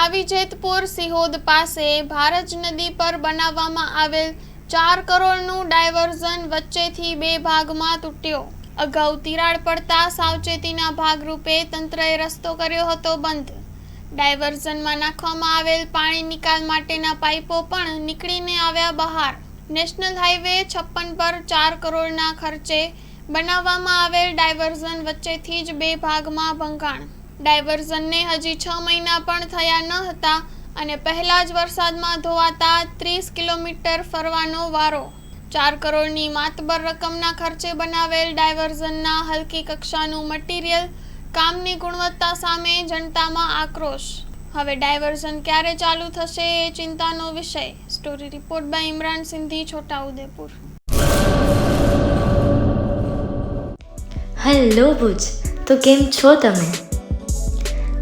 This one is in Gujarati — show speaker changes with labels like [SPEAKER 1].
[SPEAKER 1] પાવી જેતપુર સિહોદ પાસે ભારજ નદી પર બનાવવામાં આવેલ ચાર કરોડનું ડાયવર્ઝન વચ્ચેથી બે ભાગમાં તૂટ્યો. અગાઉ તિરાડ પડતા સાવચેતીના ભાગરૂપે તંત્રએ રસ્તો કર્યો હતો બંધ. ડાયવર્ઝનમાં નાખવામાં આવેલ પાણી નિકાલ માટેના પાઇપો પણ નીકળીને આવ્યા બહાર. નેશનલ હાઈવે છપ્પન પર ચાર કરોડના ખર્ચે બનાવવામાં આવેલ ડાયવર્ઝન વચ્ચેથી જ બે ભાગમાં ભંગાણ. ડાયવર્ઝનને હજી છ મહિના પણ થયા ન હતા અને પહેલા જ વરસાદમાં ધોવાતા ત્રીસ કિલોમીટર ફરવાનો વારો. ચાર કરોડની માતબર રકમના ખર્ચે બનાવેલ ડાયવર્ઝનના હલકી કક્ષાનું મટીરિયલ કામની ગુણવત્તા સામે જનતામાં આક્રોશ. હવે ડાયવર્ઝન ક્યારે ચાલુ થશે એ ચિંતાનો વિષય. Story report by Imran Sindhi Chhota Udepur
[SPEAKER 2] hello Bhuj. તો કેમ છો તમે?